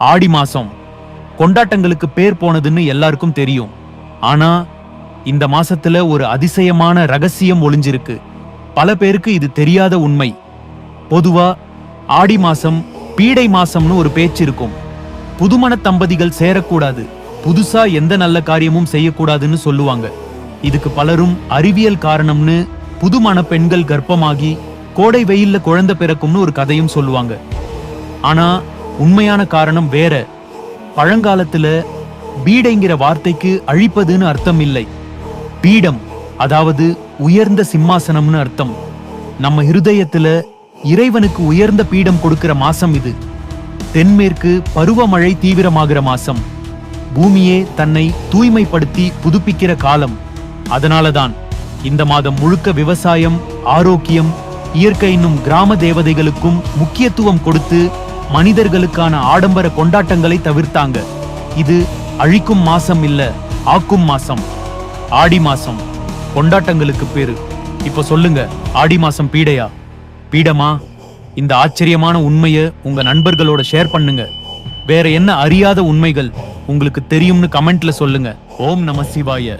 ஆடி மாசம். கொண்டாட்டங்களுக்கு பேர் போனதுன்னு எல்லாருக்கும் தெரியும். ஆனா இந்த மாசத்துல ஒரு அதிசயமான ரகசியம் ஒளிஞ்சிருக்கு. பல பேருக்கு இது தெரியாத உண்மை. பொதுவா ஆடி மாசம் பீடை மாசம்னு ஒரு பேச்சு இருக்கும். புதுமண தம்பதிகள் சேரக்கூடாது. புதுசா எந்த நல்ல காரியமும் செய்யக்கூடாதுன்னு சொல்லுவாங்க. இதுக்கு பலரும் அறிவியல் காரணம்னு புதுமண பெண்கள் கர்ப்பமாகி கோடை வெயில்ல குழந்தை பிறக்கும்னு ஒரு கதையும் சொல்லுவாங்க. ஆனா உண்மையான காரணம் வேற. பழங்காலத்துல பீடைங்கிற வார்த்தைக்கு அழிப்பதுன்னு அர்த்தம் இல்லை. பீடம் அதாவது உயர்ந்த சிம்மாசனம்னு அர்த்தம். நம்ம இருதயத்துல இறைவனுக்கு உயர்ந்த பீடம் கொடுக்கிற மாசம் இது. தென்மேற்கு பருவமழை தீவிரமாகிற மாசம். பூமியே தன்னை தூய்மைப்படுத்தி புதுப்பிக்கிற காலம். அதனாலதான் இந்த மாதம் முழுக்க விவசாயம் ஆரோக்கியம் இயற்கை என்னும் கிராம தேவதைகளுக்கும் முக்கியத்துவம் கொடுத்து மனிதர்களுக்கான ஆடம்பர கொண்டாட்டங்களை தவிர்த்தாங்க. இது அழிக்கும் மாசம் இல்ல ஆக்கும் மாசம். ஆடி மாசம். கொண்டாட்டங்களுக்கு பேரு. இப்ப சொல்லுங்க ஆடி மாசம் பீடையா? பீடமா? இந்த ஆச்சரியமான உண்மையை உங்க நண்பர்களோட ஷேர் பண்ணுங்க. வேற என்ன அறியாத உண்மைகள்? உங்களுக்கு தெரியும்னு கமெண்ட்ல சொல்லுங்க. ஓம் நம சிவாய.